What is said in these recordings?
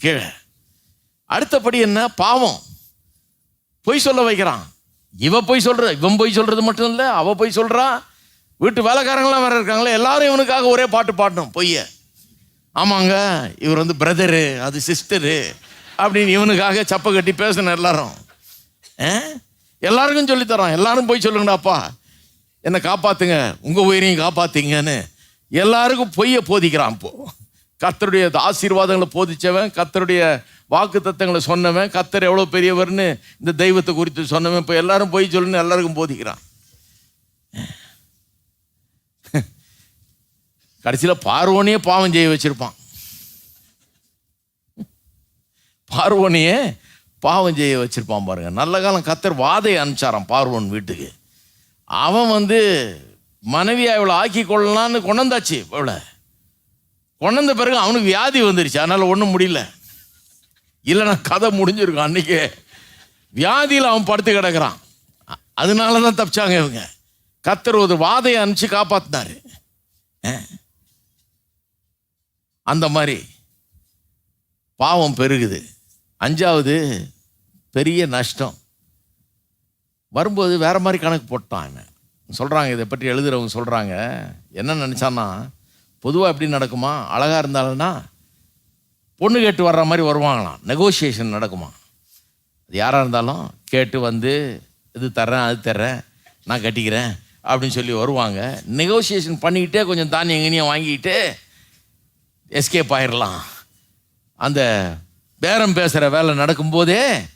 கீழே. அடுத்தபடி என்ன? பாவம். பொய் சொல்ல வைக்கிறான். இவ பொய் சொல்கிற இவன் பொய் சொல்கிறது மட்டும் இல்லை அவள் பொய் சொல்றா. வீட்டு வேலைக்காரங்களாம் வேறு இருக்காங்களே எல்லாரும் இவனுக்காக ஒரே பாட்டு பாடணும் பொய்ய. ஆமாங்க இவர் வந்து பிரதரு அது சிஸ்டரு அப்படின்னு இவனுக்காக சப்பை கட்டி பேசணும் எல்லாரும். ஆ? எல்லாருக்கும் சொல்லித்தரோம் எல்லாரும் போய் சொல்லுங்கடாப்பா. என்னை காப்பாத்துங்க உங்கள் உயிரையும் காப்பாத்துங்கன்னு. எல்லாருக்கும் பொய்யை போதிக்கிறான் இப்போது கத்தருடைய ஆசீர்வாதங்களை போதிச்சவன் கத்தருடைய வாக்கு தத்தங்களை சொன்னவன் கத்தர் எவ்வளோ பெரியவர்னு இந்த தெய்வத்தை குறித்து சொன்னவன். இப்போ எல்லாரும் பொய் சொல்லுன்னு எல்லாருக்கும் போதிக்கிறான். கடைசியில் பார்வோனையே பாவம் செய்ய வச்சிருப்பான். பார்வோனையே பாவம் செய்ய வச்சிருப்பான் பாருங்க. நல்ல காலம் கத்தர் வாதை அனுப்பிச்சாரான் பார்வோன் வீட்டுக்கு. அவன் வந்து மனைவியா இவளை ஆக்கி கொள்ளலான்னு கொண்டாந்தாச்சு இவளை. கொண்டந்த பிறகு அவனுக்கு வியாதி வந்துருச்சு. அதனால் ஒன்றும் முடியல. இல்லைன்னா கதை முடிஞ்சிருக்கும் அன்றைக்கே வியாதியில் அவன் படுத்து கிடக்குறான். அதனால தான் தப்பிச்சாங்க இவங்க. கத்தர் ஒரு வாதையை அனுப்பிச்சு காப்பாத்தினாரு. அந்த மாதிரி பாவம் பெருகுது. அஞ்சாவது பெரிய நஷ்டம். வரும்போது வேற மாதிரி கணக்கு போட்டான் சொல்கிறாங்க இதை பற்றி எழுதுகிறவங்க சொல்கிறாங்க என்ன நினச்சான்னா பொதுவாக எப்படி நடக்குமா? அழகாக இருந்தாலும்னா பொண்ணு கேட்டு வர்ற மாதிரி வருவாங்களாம். நெகோசியேஷன் நடக்குமா? அது யாராக இருந்தாலும் கேட்டு வந்து இது தர்றேன் அது தர்றேன் நான் கட்டிக்கிறேன் அப்படின்னு சொல்லி வருவாங்க. நெகோசியேஷன் பண்ணிக்கிட்டே கொஞ்சம் தானியம் எங்கேயும் வாங்கிக்கிட்டு எஸ்கேப் ஆயிடலாம் அந்த பேரம் பேசுகிற வேலை நடக்கும்போதே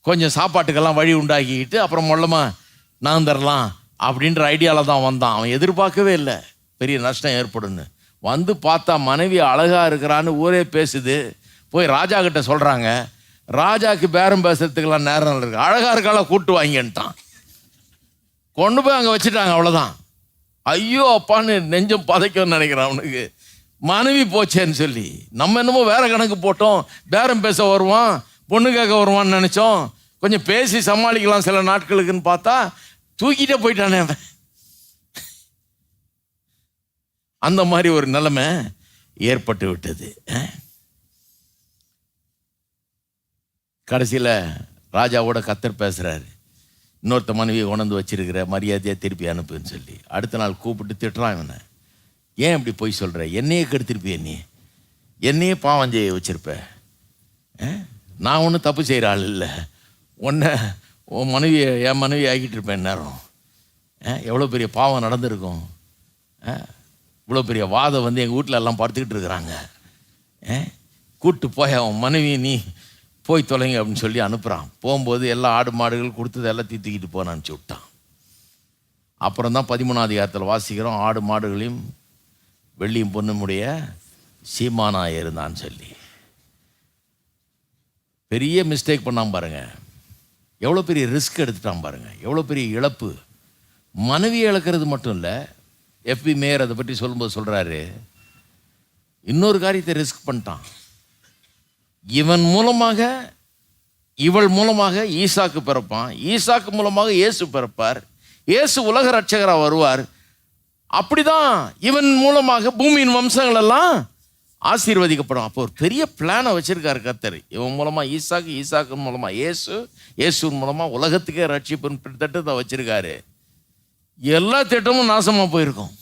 கொஞ்சம் சாப்பாட்டுக்கெல்லாம் வழி உண்டாக்கிக்கிட்டு அப்புறம் மொல்லமாக நான் தரலாம் அப்படின்ற ஐடியாவில் தான் வந்தான். அவன் எதிர்பார்க்கவே இல்லை. பெரிய நஷ்டம் ஏற்படும்னு. வந்து பார்த்தா மனைவி அழகாக இருக்கிறான்னு ஊரே பேசுது. போய் ராஜா கிட்ட சொல்கிறாங்க ராஜாக்கு பேரம் பேசுறதுக்கெல்லாம் நேரம் இருக்கு. அழகாக இருக்கால கூட்டு வாங்கின்ட்டான். கொண்டு போய் அங்கே வச்சுட்டாங்க அவ்வளோதான் ஐயோ அப்பான்னு நெஞ்சம் பதைக்கும்னு நினைக்கிறான் அவனுக்கு. மனைவி போச்சேன்னு சொல்லி. நம்ம என்னமோ வேற கணக்கு போட்டோம். பேரம் பேச வருவான் பொண்ணு கேட்க வருவான்னு நினச்சோம். கொஞ்சம் பேசி சமாளிக்கலாம் சில நாட்களுக்குன்னு பார்த்தா தூக்கிட்டே போயிட்டானே அவன். அந்த மாதிரி ஒரு நிலைமை ஏற்பட்டு விட்டது. கடைசியில் ராஜாவோட கத்தர் பேசுகிறாரு இன்னொருத்த மனைவியை உணர்ந்து வச்சிருக்கிற மரியாதையாக திருப்பி அனுப்புன்னு சொல்லி. அடுத்த நாள் கூப்பிட்டு திட்டுறான் இவனை. ஏன் இப்படி போய் சொல்கிற என்னையே கெடுத்திருப்பிய நீ. என்னையே பாவம் செய்ய வச்சுருப்ப. நான் ஒன்றும் தப்பு செய்கிற ஆள் இல்லை. உன்னை உன் மனைவியை என் மனைவி ஆகிட்டு இருப்பேன் நேரம் எவ்வளோ பெரிய பாவம் நடந்திருக்கும். இவ்வளோ பெரிய வாதம் வந்து எங்கள் வீட்டில் எல்லாம் படுத்துக்கிட்டு இருக்கிறாங்க. அஹ்? கூட்டு போய் அவன் மனைவி நீ போய் தொலைங்க அப்படின்னு சொல்லி அனுப்புகிறான் போகும்போது எல்லா ஆடு மாடுகள் கொடுத்தது எல்லாம் தீத்திக்கிட்டு போன அனுப்பிச்சி விட்டான். அப்புறம் தான் பதிமூணாவது அதிகாரத்தில் வாசிக்கிறோம் ஆடு மாடுகளையும் வெள்ளியும் பொண்ணுமுடைய சீமானா இருந்தான்னு சொல்லி. பெரிய மிஸ்டேக் பண்ணாமல் பாருங்க. எவ்வளோ பெரிய ரிஸ்க் எடுத்துட்டான் பாருங்கள் எவ்வளோ பெரிய இழப்பு. மனைவி இழக்கிறது மட்டும் இல்லை எஃபி மேயர் அதை பற்றி சொல்லும்போது சொல்கிறாரு இன்னொரு காரியத்தை ரிஸ்க் பண்ணிட்டான். இவன் மூலமாக இவள் மூலமாக ஈசாக்கு பிறப்பான். ஈசாக்கு மூலமாக இயேசு பிறப்பார். இயேசு உலக ரட்சகராக வருவார். அப்படிதான் இவன் மூலமாக பூமியின் வம்சங்கள் எல்லாம் ஆசீர்வதிக்கப்படும். அப்போ ஒரு பெரிய பிளானை வச்சிருக்காரு கர்த்தர். இவன் மூலமாக ஈசாக்கு ஈசாக்கு மூலமாக இயேசு இயேசுவின் மூலமாக உலகத்துக்கே ரட்சிப்பின் திட்டத்தை வச்சிருக்காரு. எல்லா திட்டமும் நாசமாக போயிருக்கும்.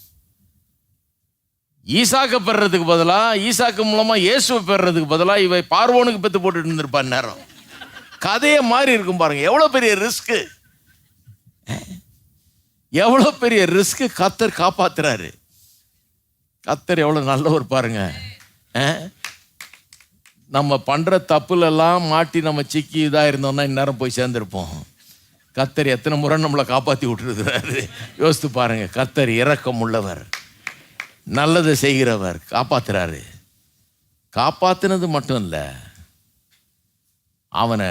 ஈசாக்க பெறுறதுக்கு பதிலாக ஈசாக்கு மூலமாக இயேசுவை பெறுறதுக்கு பதிலாக இவை பார்வோனுக்கு பெற்று போட்டுட்டு இருந்திருப்பான் நேரம். கதையே மாறி இருக்கும் பாருங்க. எவ்வளோ பெரிய ரிஸ்க்கு எவ்வளோ பெரிய ரிஸ்க்கு கத்தர் காப்பாத்துறாரு. கத்தர் எவ்வளோ நல்லவர் பாருங்க. நம்ம பண்ணுற தப்புலெல்லாம் மாட்டி நம்ம சிக்கி இதாக இருந்தோம்னா இந்நேரம் போய் சேர்ந்துருப்போம். கத்தர் எத்தனை முறை நம்மளை காப்பாற்றி விட்டுருக்கிறாரு? யோசித்து பாருங்கள் கத்தர் இறக்கம் உள்ளவர் நல்லதை செய்கிறவர். காப்பாற்றுறாரு காப்பாற்றுனது மட்டும் இல்லை அவனை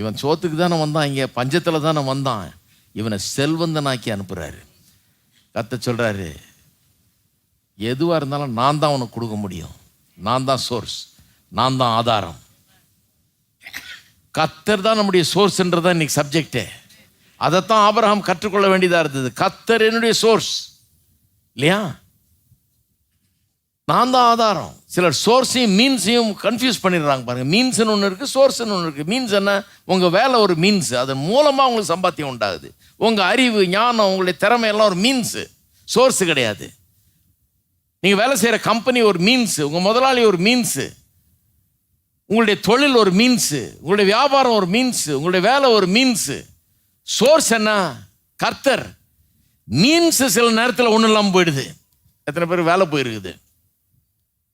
இவன் சோத்துக்கு தானே வந்தான் இங்கே பஞ்சத்தில் தானே வந்தான். இவனை செல்வந்தனாக்கி அனுப்புகிறாரு கத்த சொல்கிறாரு எதுவாக இருந்தாலும் நான் தான் உனக்கு கொடுக்க முடியும். நான் தான் சோர்ஸ் நான் தான் ஆதாரம். கத்தர் தான் நம்முடைய சோர்ஸ்ன்றதான் இன்னைக்கு சப்ஜெக்டே அதைத்தான் ஆபரகம் கற்றுக்கொள்ள வேண்டியதாக இருந்தது. கத்தர் என்னுடைய சோர்ஸ் இல்லையா? நான் தான் ஆதாரம். சிலர் சோர்ஸையும் மீன்ஸையும் கன்ஃபியூஸ் பண்ணிடுறாங்க பாருங்க. மீன்ஸ்னு ஒன்று இருக்குது சோர்ஸ்னு ஒன்று இருக்குது மீன்ஸ் என்ன? உங்கள் வேலை ஒரு மீன்ஸ் அதன் மூலமாக உங்களுக்கு சம்பாத்தியம் உண்டாகுது. உங்கள் அறிவு ஞானம் உங்களுடைய திறமை எல்லாம் ஒரு மீன்ஸு சோர்ஸு கிடையாது. நீங்கள் வேலை செய்கிற கம்பெனி ஒரு மீன்ஸு உங்கள் முதலாளி ஒரு மீன்ஸு உங்களுடைய தொழில் ஒரு மீன்ஸு உங்களுடைய வியாபாரம் ஒரு மீன்ஸு உங்களுடைய வேலை ஒரு மீன்ஸு சோர்ஸ் என்ன? கர்த்தர். மீன்ஸு சில நேரத்தில் ஒன்றும் இல்லாமல் போயிடுது. எத்தனை பேர் வேலை போயிருக்குது?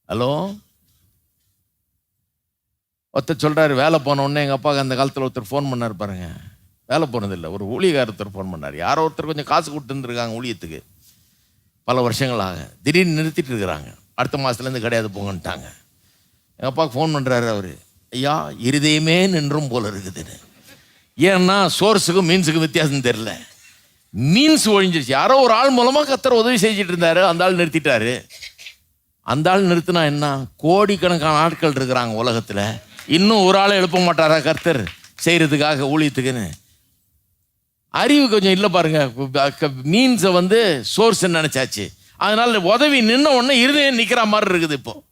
ஹலோ ஒருத்தர் சொல்கிறாரு வேலை போன உடனே எங்கள் அப்பாவுக்கு அந்த காலத்தில் ஒருத்தர் ஃபோன் பண்ணார் பாருங்க. வேலை போனதில்லை. ஒரு ஊழியக்காரத்தர் ஃபோன் பண்ணார். யாரோ ஒருத்தர் கொஞ்சம் காசு கொடுத்துருந்துருக்காங்க ஊழியத்துக்கு. பல வருஷங்களாக. திடீர்னு நிறுத்திட்டு இருக்கிறாங்க. அடுத்த மாதத்துலேருந்து கிடையாது போங்கன்ட்டாங்க. எங்கள் அப்பாவுக்கு ஃபோன் பண்ணுறாரு அவர். ஐயா இருதயமே நின்றும் போல இருக்குதுன்னு. ஏன்னா சோர்ஸுக்கும் மீன்ஸுக்கும் வித்தியாசம் தெரில மீன்ஸ் ஒழிஞ்சிருச்சு. யாரோ ஒரு ஆள் மூலமாக கத்தர் உதவி செஞ்சுட்டு இருந்தார். அந்த ஆள் நிறுத்திட்டாரு. அந்த ஆள் நிறுத்தினா என்ன? கோடிக்கணக்கான ஆட்கள் இருக்கிறாங்க உலகத்தில். இன்னும் ஒரு ஆளை எழுப்ப மாட்டாரா கர்த்தர்? செய்கிறதுக்காக ஊழியத்துக்குன்னு. அறிவு கொஞ்சம் இல்லை பாருங்க. மீன்ஸை வந்து சோர்ஸ் நினச்சாச்சு. அதனால உதவி நின்ன உடனே இருதயம் நிற்கிற மாதிரி இருக்குது இப்போ.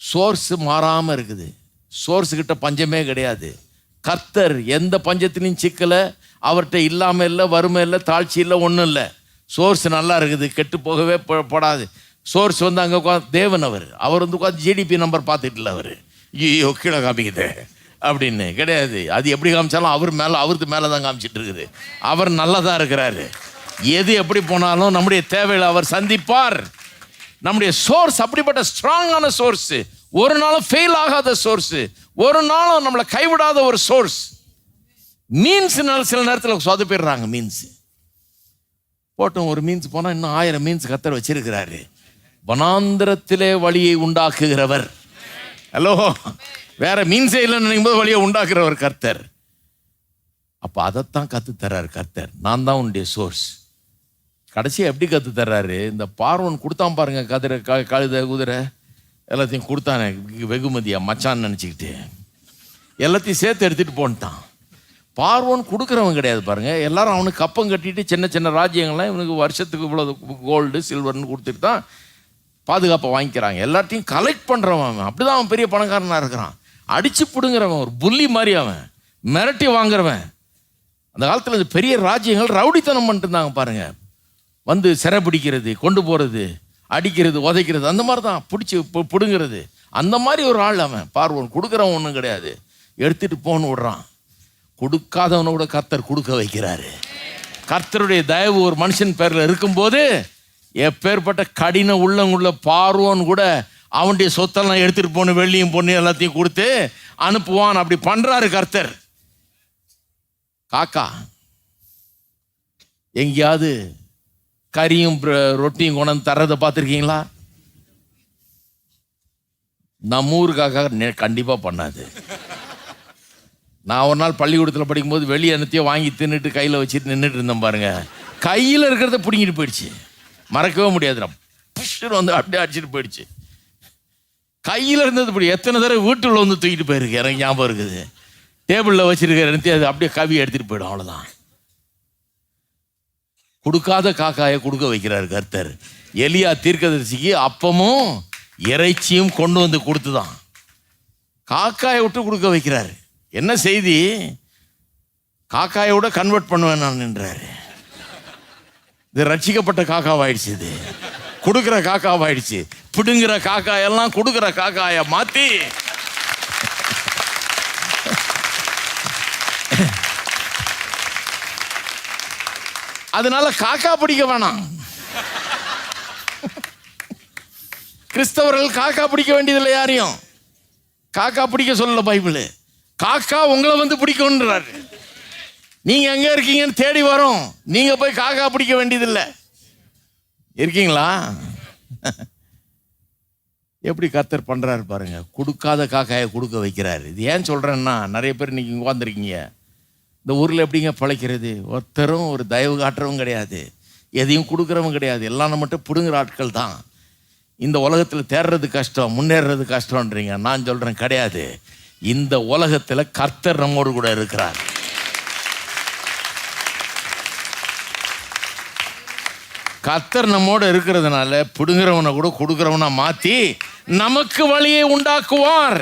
சோர்ஸ் மாறாமல் இருக்குது. சோர்ஸ் கிட்ட பஞ்சமே கிடையாது. கர்த்தர் எந்த பஞ்சத்திலையும் சிக்கலை அவர்கிட்ட இல்லாமல் இல்லை வறுமை இல்லை தாழ்ச்சி இல்லை ஒன்றும் இல்லை. சோர்ஸ் நல்லா இருக்குது கெட்டு போகவே ப- படாது. சோர்ஸ் வந்து அங்கே உட்காந்து தேவன் அவர். அவர் வந்து உட்காந்து ஜிடிபி நம்பர் பார்த்துட்டு இல்லை அவர். ஐயோ கீழே காமிக்குது. அப்படின்னு கிடையாது. அது எப்படி காமிச்சாலும் அவர் மேலே அவருக்கு மேலே தான் காமிச்சிட்டு இருக்குது. அவர் நல்லதாக இருக்கிறாரு. எது எப்படி போனாலும் நம்முடைய தேவையில் அவர் சந்திப்பார். நம்முடைய சோர்ஸ் அப்படிப்பட்ட ஸ்ட்ராங்கான சோர்ஸ் ஒரு நாளும் ஃபெயில் ஆகாத சோர்ஸ் ஒரு நாளும் நம்மளை கைவிடாத ஒரு சோர்ஸ் மீன்ஸ்னால சில நேரத்தில் சொதப்பிடுறாங்க மீன்ஸ் போட்டோம் ஒரு மீன்ஸ் போனால் இன்னும் ஆயிரம் மீன்ஸ் கத்தர் வச்சிருக்கிறாரு. வனாந்திரத்திலே வழியை உண்டாக்குகிறவர். ஹலோ வேற மீன்ஸே இல்லைன்னு நினைக்கும் போது வழியை உண்டாக்குறவர் கர்த்தர். அப்போ அதைத்தான் கற்றுத்தர்றார் கர்த்தர். நான் தான் உன்னுடைய சோர்ஸ் கடைசியாக எப்படி கற்று தர்றாரு? இந்த பார்வன் கொடுத்தான் பாருங்க கதிரை க கழுதை குதிரை. எல்லாத்தையும் கொடுத்தானே வெகுமதியா மச்சான்னு நினச்சிக்கிட்டு. எல்லாத்தையும் சேர்த்து எடுத்துகிட்டு போன்ட்டான். பார்வோன் கொடுக்குறவன் கிடையாது பாருங்கள் எல்லாரும் அவனுக்கு கப்பம் கட்டிட்டு சின்ன சின்ன ராஜ்யங்கள்லாம் இவனுக்கு வருஷத்துக்கு இவ்வளோ கோல்டு சில்வர்னு கொடுத்துட்டு தான் பாதுகாப்பை வாங்கிக்கிறாங்க. எல்லாத்தையும் கலெக்ட் பண்ணுறவன் அவன். அப்படிதான் அவன் பெரிய பணக்காரனாக இருக்கிறான். அடித்து பிடுங்குறவன் ஒரு புள்ளி மாதிரி அவன். மிரட்டி வாங்குறவன். அந்த காலத்தில் இந்த பெரிய ராஜ்யங்கள் ரவுடித்தனம் பண்ணிட்டு இருந்தாங்க பாருங்கள் வந்து சிறை பிடிக்கிறது கொண்டு போகிறது அடிக்கிறது உதைக்கிறது அந்த மாதிரி தான் பிடிச்சி பிடுங்கிறது. அந்த மாதிரி ஒரு ஆள் அவன். பார்வன் கொடுக்குறவன் ஒன்றும் கிடையாது. எடுத்துட்டு போன்னு விடுறான். கொடுக்காதவனை கூட கர்த்தர் கொடுக்க வைக்கிறாரு. கர்த்தருடைய தயவு ஒரு மனுஷன் பேரில் இருக்கும்போது எப்பேற்பட்ட கடின உள்ளங்குள்ள பார்வோன் கூட அவனுடைய சொத்தெல்லாம் எடுத்துகிட்டு போன வெள்ளியும் பொண்ணு எல்லாத்தையும் கொடுத்து அனுப்புவான். அப்படி பண்ணுறாரு கர்த்தர். காக்கா எங்கேயாவது கறியும் ரொட்டியும் கொண்டாந்து தர்றதை பார்த்துருக்கீங்களா? நம்ம ஊருக்காக கண்டிப்பாக பண்ணாது. நான் ஒரு நாள் பள்ளிக்கூடத்தில் படிக்கும்போது வெளியே என்னத்தையும் வாங்கி தின்னுட்டு கையில் வச்சுட்டு நின்றுட்டு இருந்தேன் பாருங்க. கையில் இருக்கிறத பிடிங்கிட்டு போயிடுச்சு. மறக்கவே முடியாது. நான் வந்து அப்படியே அடிச்சிட்டு போயிடுச்சு. கையில் இருந்தது இப்படி எத்தனை தடவை வீட்டுள்ள வந்து தூக்கிட்டு போயிருக்கு. எனக்கு ஞாபகம் இருக்குது. டேபிளில் வச்சுருக்கிற என்னத்தையும் அது அப்படியே கவி எடுத்துகிட்டு போயிடும். அவ்வளோதான் கொடுக்காத காக்காயை கொடுக்க வைக்கிறார் கர்த்தர். எலியா தீர்க்கதரிசிக்கு அப்பமும் இறைச்சியும் கொண்டு வந்து கொடுத்துதான். காக்காயை விட்டு கொடுக்க வைக்கிறாரு. என்ன செய்தி? காக்காயை விட கன்வெர்ட் பண்ணுவேன் நான் என்றாரு. இது ரட்சிக்கப்பட்ட காக்காவாயிடுச்சு இது. கொடுக்குற காக்காவாயிடுச்சு. பிடுங்குற காக்காயெல்லாம் கொடுக்குற காக்காயை மாற்றி அதனால காக்கா பிடிக்க வேணாம். கிறிஸ்தவர்கள் காக்கா பிடிக்க வேண்டியதில்லை யாரையும். காக்கா பிடிக்க சொல்லல பைபிள். காக்கா உங்களை வந்து பிடிக்கும்ன்றாரு. நீங்க எங்க இருக்கீங்கன்னு தேடி வரும். நீங்க போய் காக்கா பிடிக்க வேண்டியதில்லை. இருக்கீங்களா? எப்படி கத்தர் பண்றாரு பாருங்க. கொடுக்காத காக்காயை கொடுக்க வைக்கிறாரு. இது ஏன் சொல்றேன்னா நிறைய பேர் இன்னைக்கு உட்காந்துருக்கீங்க இந்த ஊரில் எப்படிங்க பிழைக்கிறது? ஒருத்தரும் ஒரு தயவு காட்டுறவும் கிடையாது. எதையும் கொடுக்குறவும் கிடையாது. எல்லாம் நம்ம மட்டும் பிடுங்குற ஆட்கள் தான். இந்த உலகத்தில் தேர்றது கஷ்டம் முன்னேறது கஷ்டம்ன்றீங்க. நான் சொல்கிறேன் கிடையாது. இந்த உலகத்தில் கர்த்தர் நம்மோடு கூட இருக்கிறார். கத்தர் நம்மோட இருக்கிறதுனால பிடுங்குறவனை கூட கொடுக்குறவனை மாற்றி நமக்கு வழியை உண்டாக்குவார்.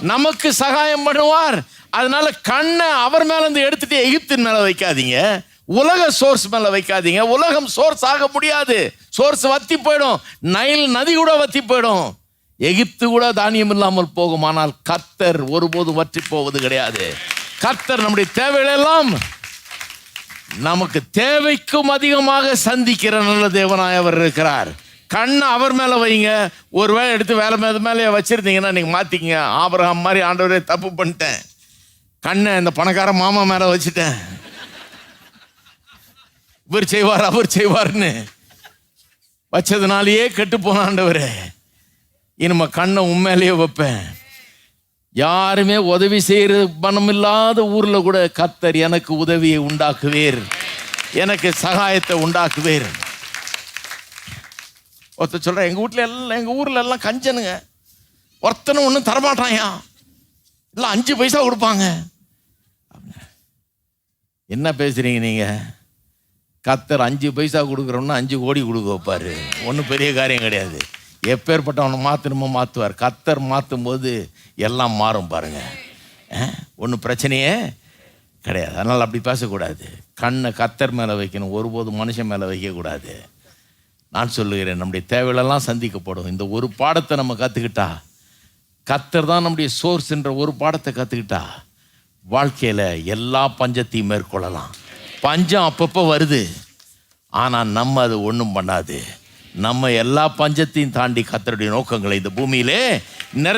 நமக்கு சகாயம் பண்ணுவார். அதனால கண்ணை அவர் மேலேருந்து எடுத்துட்டு எகிப்தின் மேலே வைக்காதீங்க. உலக சோர்ஸ் மேலே வைக்காதீங்க. உலகம் சோர்ஸ் ஆக முடியாது. சோர்ஸ் வத்தி போயிடும். நைல் நதி கூட வத்தி போயிடும். எகிப்து கூட தானியம் இல்லாமல் போகும். ஆனால் கர்த்தர் ஒருபோதும் வற்றி போவது கிடையாது. கர்த்தர் நம்முடைய தேவைகளெல்லாம் நமக்கு தேவைக்கும் அதிகமாக சந்திக்கிற நல்ல தேவனாய் அவர் இருக்கிறார். கண்ணை அவர் மேலே வைங்க. ஒரு வேளை எடுத்து வேலை மேலே மேலே வச்சுருந்தீங்கன்னா நீங்கள் மாற்றிக்கிங்க ஆபரகம் மாதிரி ஆண்டவரே தப்பு பண்ணிட்டேன். கண்ணை இந்த பணக்கார மாமா மேலே வச்சுட்டேன். இவர் செய்வார் அவர் செய்வார்னு. வச்சதுனாலேயே கெட்டு போனாண்டவர் இனிமே கண்ணை உண்மையிலேயே வைப்பேன். யாருமே உதவி செய்கிற பணம் இல்லாத ஊர்ல கூட கத்தர் எனக்கு உதவியை உண்டாக்குவேர். எனக்கு சகாயத்தை உண்டாக்குவேர். ஒருத்தர் சொல்ற எங்க வீட்ல எல்லாம் எங்க ஊர்ல எல்லாம் கஞ்சனுங்க. ஒருத்தனும் ஒன்றும் தரமாட்டாயா எல்லாம் அஞ்சு பைசா கொடுப்பாங்க. என்ன பேசுறீங்க நீங்க? கத்தர் அஞ்சு பைசா கொடுக்குறோம்னா அஞ்சு கோடி கொடுக்க வைப்பாரு. ஒன்றும் பெரிய காரியம் கிடையாது. எப்பேற்பட்டவனை மாற்றணுமோ மாற்றுவார் கத்தர் மாற்றும் போது எல்லாம் மாறும் பாருங்க. ஒன்றும் பிரச்சனையே கிடையாது. அதனால் அப்படி பேசக்கூடாது. கண்ணை கத்தர் மேலே வைக்கணும். ஒருபோதும் மனுஷன் மேலே வைக்கக்கூடாது. நான் சொல்லுகிறேன் நம்முடைய தேவைகளெல்லாம் சந்திக்கப்படும். இந்த ஒரு பாடத்தை நம்ம கற்றுக்கிட்டா கத்தர் தான் நம்முடைய சோர்ஸ் என்ற ஒரு பாடத்தை கற்றுக்கிட்டா வாழ்க்கையில் எல்லா பஞ்சத்தையும் மேற்கொள்ளலாம். பஞ்சம் அப்பப்போ வருது. ஆனால் நம்ம அது ஒன்றும் பண்ணாது. நம்ம எல்லா பஞ்சத்தையும் தாண்டி கத்தருடைய நோக்கங்களை இந்த பூமியிலே நிறைய